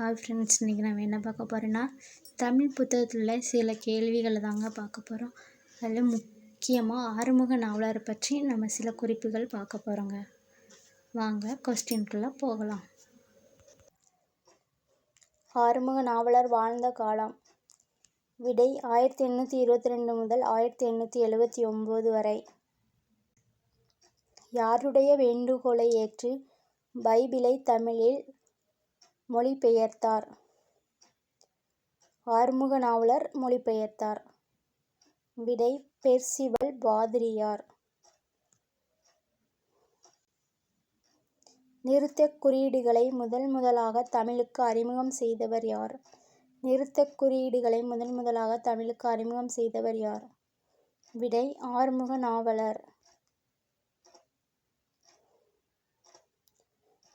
Hi friends இன்றைக்கி நம்ம என்ன பார்க்க போகிறோன்னா தமிழ் புத்தகத்தில் சில கேள்விகளை தாங்க பார்க்க போகிறோம் அதில் முக்கியமாக ஆறுமுக நாவலரை பற்றி நம்ம சில குறிப்புகள் பார்க்க போகிறோங்க வாங்க கொஸ்டின்குள்ளே போகலாம். ஆறுமுக நாவலர் வாழ்ந்த காலம். விடை ஆயிரத்தி எண்ணூற்றி இருபத்தி ரெண்டு முதல் ஆயிரத்தி எண்ணூற்றி எழுபத்தி ஒம்பது வரை. யாருடைய வேண்டுகோளை ஏற்று பைபிளை தமிழில் மொழிபெயர்த்தார். ஆறுமுக நாவலர் மொழிபெயர்த்தார். விடை பெர்சிவல் பாதிரியார். நிறுத்தக் குறியீடுகளை முதல் முதலாக தமிழுக்கு அறிமுகம் செய்தவர் யார்? நிறுத்தக் குறியீடுகளை முதன் முதலாக தமிழுக்கு அறிமுகம் செய்தவர் யார்? விடை ஆறுமுக நாவலர்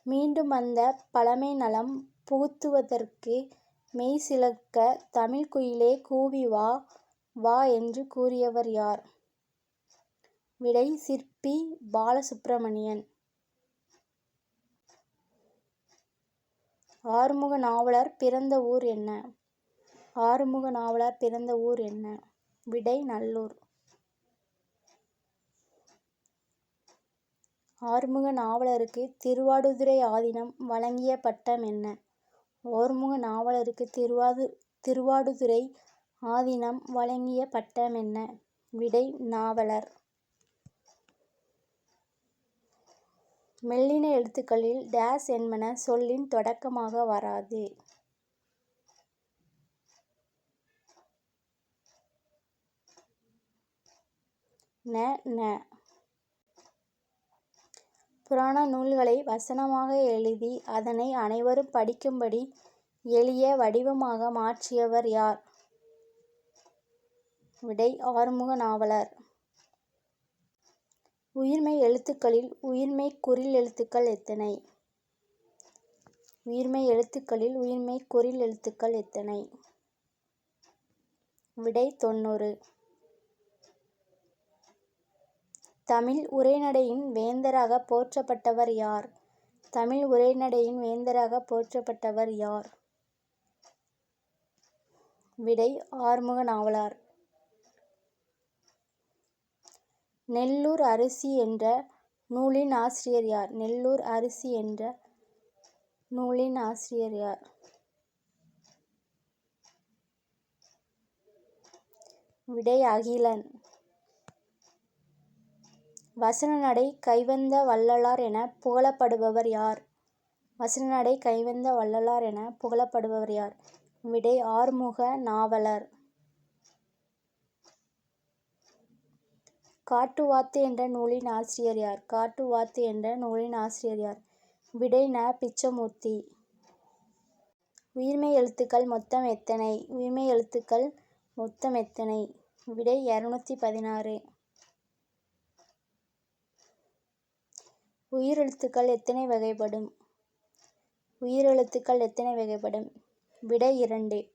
மீண்டும் அந்த பழமை நலம் புகுத்துவதற்கு மெய்சிலிர்க்க தமிழ்க் குயிலே கூவி வா வா என்று கூறியவர் யார்? விடை சிற்பி பாலசுப்பிரமணியன். ஆறுமுக நாவலர் பிறந்த ஊர் என்ன? ஆறுமுக நாவலர் பிறந்த ஊர் என்ன? விடை நல்லூர். ஆறுமுக நாவலருக்கு திருவாடுதுறை ஆதீனம் வழங்கிய பட்டம் என்ன? ஆறுமுக நாவலருக்கு திருவாது திருவாடுதுறை ஆதீனம் வழங்கிய பட்டம் என்ன? விடை நாவலர். மெல்லின எழுத்துக்களில் டேஸ் என்பன சொல்லின் தொடக்கமாக வராது. ந ந புராண நூல்களை வசனமாக எழுதி அதனை அனைவரும் படிக்கும்படி எளிய வடிவமாக மாற்றியவர் யார்? விடை ஆறுமுக நாவலர். உயிர்மெய் எழுத்துக்களில் உயிர்மை குறில் எழுத்துக்கள் எத்தனை? உயிர்மெய் எழுத்துக்களில் உயிர்மெய் குறில் எழுத்துக்கள் எத்தனை? விடை தொண்ணூறு. தமிழ் உரைநடையின் வேந்தராக போற்றப்பட்டவர் யார்? தமிழ் உரைநடையின் வேந்தராக போற்றப்பட்டவர் யார்? விடை ஆறுமுக நாவலர். நெல்லூர் அரிசி என்ற நூலின் ஆசிரியர் யார்? நெல்லூர் அரிசி என்ற நூலின் ஆசிரியர் யார்? விடை அகிலன். வசனநடை கைவந்த வள்ளலார் என புகழப்படுபவர் யார்? வசனநடை கைவந்த வள்ளலார் என புகழப்படுபவர் யார்? விடை ஆறுமுக நாவலர். காட்டுவாத்து என்ற நூலின் ஆசிரியர் யார்? காட்டுவாத்து என்ற நூலின் ஆசிரியர் யார்? விடை ந. பிச்சமூர்த்தி. உயிர்மெய் எழுத்துக்கள் மொத்தம் எத்தனை? உயிர்மை எழுத்துக்கள் மொத்தம் எத்தனை? விடை இரநூத்தி பதினாறு. உயிரெழுத்துக்கள் எத்தனை வகைப்படும்? உயிரெழுத்துக்கள் எத்தனை வகைப்படும்? விடை இரண்டு.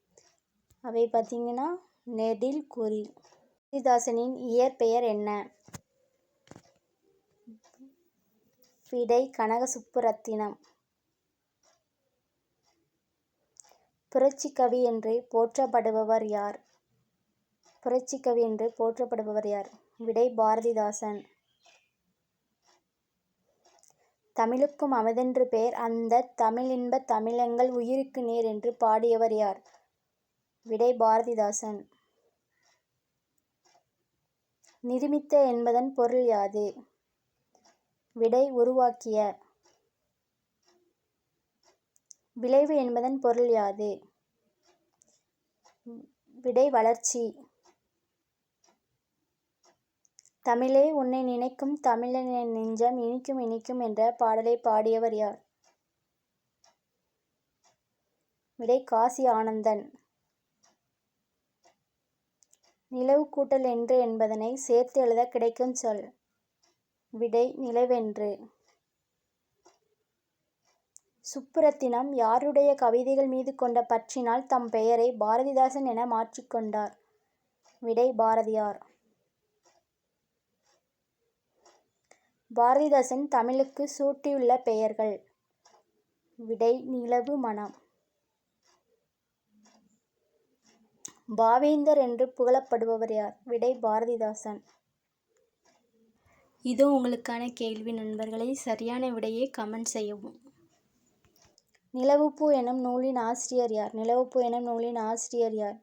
அவை பார்த்தீங்கன்னா நெடில் குறில். பாரதிதாசனின் இயற்பெயர் என்ன? விடை கனகசுப்புரத்தினம். புரட்சிக்கவி என்று போற்றப்படுபவர் யார்? புரட்சிக்கவி என்று போற்றப்படுபவர் யார்? விடை பாரதிதாசன். தமிழுக்கும் அமுதென்று பெயர் அந்தத் தமிழின்பத் தமிழெங்கள் உயிருக்கு நேர் என்று பாடியவர் யார்? விடை பாரதிதாசன். நிருமித்த என்பதன் பொருள் யாது? விடை உருவாக்கிய. விளைவு என்பதன் பொருள் யாது? விடை வளர்ச்சி. தமிழே உன்னை நினைக்கும் தமிழன் என் நெஞ்சம் இனிக்கும் இனிக்கும் என்ற பாடலை பாடியவர் யார்? விடை காசி ஆனந்தன். நிலவு கூட்டல் என்று என்பதனை சேர்த்து எழுதக் கிடைக்கும் சொல். விடை நிலவென்று. சுப்புரத்தினம் யாருடைய கவிதைகள் மீது கொண்ட பற்றினால் தம் பெயரை பாரதிதாசன் என மாற்றிக் கொண்டார்? விடை பாரதியார். பாரதிதாசன் தமிழுக்கு சூட்டியுள்ள பெயர்கள். விடை நிலவு மனம் பாவேந்தர் என்று புகழப்படுபவர் யார்? விடை பாரதிதாசன். இது உங்களுக்கான கேள்வி நண்பர்களை. சரியான விடையை கமெண்ட் செய்யவும். நிலவுப்பூ எனும் நூலின் ஆசிரியர் யார்? நிலவுப்பூ எனும் நூலின் ஆசிரியர் யார்?